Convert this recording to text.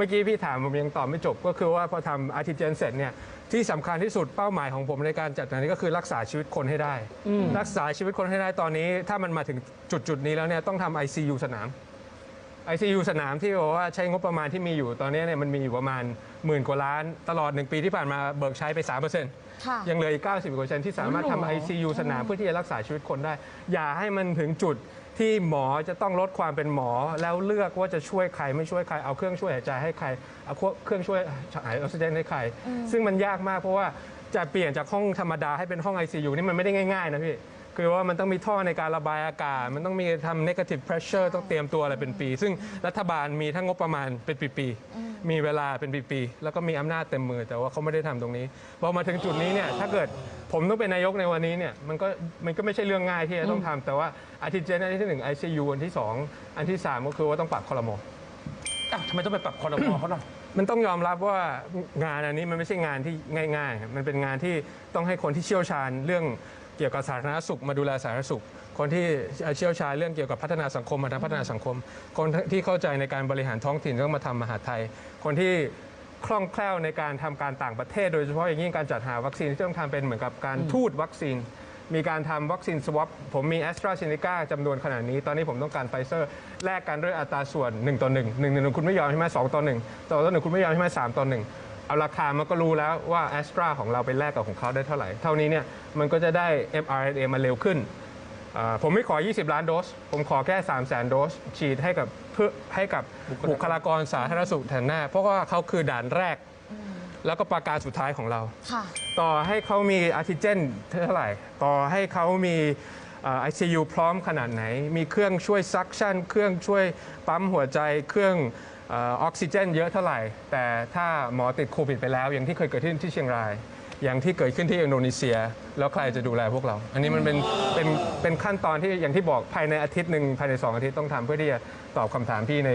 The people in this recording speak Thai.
มื่อกี้พี่ถามผมยังตอบไม่จบ ก็คือว่าพอทำอาร์ติเจนเสร็จเนี่ยที่สำคัญที่สุดเป้าหมายของผมในการจัดงานนี้ก็คือรักษาชีวิตคนให้ได้ รักษาชีวิตคนให้ได้ตอนนี้ ถ้ามันมาถึงจุดจุดๆนี้แล้วเนี่ยต้องทำ ICU สนาม ICU สนามที่บอกว่าใช้งบประมาณที่มีอยู่ตอนนี้เนี่ยมันมีอยู่ประมาณหมื่นกว่าล้าน ตลอด 1 ปีที่ผ่านมาเบิกใช้ไป3%ค่ะยังเหลืออีก 90กว่าเปอร์เซ็นต์ที่สามารถทำ ICU สนามเพื่อที่จะรักษาชีวิตคนได้ อย่าให้มันถึงจุด ที่หมอจะต้องลดความเป็นหมอ แล้วเลือกว่าจะช่วยใครไม่ช่วยใครเอาเครื่องช่วยหายใจให้ใครเอาเครื่องช่วยหายออกซิเจนให้ใคร ซึ่งมันยากมากเพราะว่าจะเปลี่ยนจากห้องธรรมดาให้เป็นห้อง ICU นี่มันไม่ได้ง่ายๆนะพี่คือว่ามันต้องมีท่อในการระบายอากาศ มันต้องมีทำ negative pressure ต้องเตรียมตัวอะไรเป็นปี ซึ่งรัฐบาลมีทั้งงบประมาณเป็นปีๆมีเวลาเป็นปีๆแล้วก็มีอำนาจเต็มมือ แต่ว่าเขาไม่ได้ทำตรงนี้พอมาถึงจุดนี้เนี่ยถ้าเกิด ผมต้องเป็นนายกในวันนี้เนี่ยมันก็มันก็ไม่ใช่เรื่องง่ายที่จะต้องทำแต่ว่าอาทิตย์เจนอันที่หนึ่ง ICU อันที่สองอันที่สามก็คือว่าต้องปรับคอรมออะทำไมต้องไปปรับคอรมอเขาล่ะ มันต้องยอมรับว่างานอันนี้มันไม่ใช่งานที่ง่ายๆครับมันเป็นงานที่ต้องให้คนที่เชี่ยวชาญเรื่องเกี่ยวกับสาธารณสุขมาดูแลสาธารณสุข คนที่เชี่ยวชาญเรื่องเกี่ยวกับพัฒนาสังคมมาทำพัฒนาสังคม คนที่เข้าใจในการบริหารท้องถิ่นต้องมาทำมหาดไทย คนที่ คล่องแคล่วในการทำการต่างประเทศ โดยเฉพาะอย่างยิ่งการจัดหาวัคซีนที่ต้องทำเป็นเหมือนกับการทูตวัคซีน มีการทำวัคซีนสวอปผมมีแอสตราเซเนกาจำนวนขนาดนี้ ตอนนี้ผมต้องการไฟเซอร์แลกกันด้วยอัตราส่วน 1 ต่อ 1 1 1 1คุณไม่ยอมใช่ไหม2ต่อ1ต่อต่อ1คุณไม่ยอมใช่ไหม3ต่อ 1เอาราคามันก็รู้แล้วว่าแอสตราของเราไปแลกกับของเขาได้เท่าไหร่ เท่านี้เนี่ยมันก็จะได้ mRNA มาเร็วขึ้น อ่าผมไม่ขอ 20 ล้านโดส ผมขอแค่ 3 0 0แสนโดส ฉีดให้กับเพื่อให้กับบุคลากรสาธารณสุขแถวหน้า เพราะว่าเขาคือด่านแรก แล้วก็ประการสุดท้ายของเรา ค่ะ ต่อให้เขามีออกซิเจนเท่าไหร่ ต่อให้เขามีไอซียูพร้อมขนาดไหน มีเครื่องช่วยซักชั่น เครื่องช่วยปั๊มหัวใจ เครื่องเออออกซิเจนเยอะเท่าไหร่ แต่ถ้าหมอติดโควิดไปแล้ว อย่างที่เคยเกิดขึ้นที่เชียงราย อย่างที่เกิดขึ้นที่อินโดนีเซีย แล้วใครจะดูแลพวกเรา อันนี้มันเป็นเป็นเป็นขั้นตอนที่อย่างที่บอกภายในอาทิตย์หนึ่งภายในสองอาทิตย์ต้องทำเพื่อที่จะตอบคำถามพี่ใน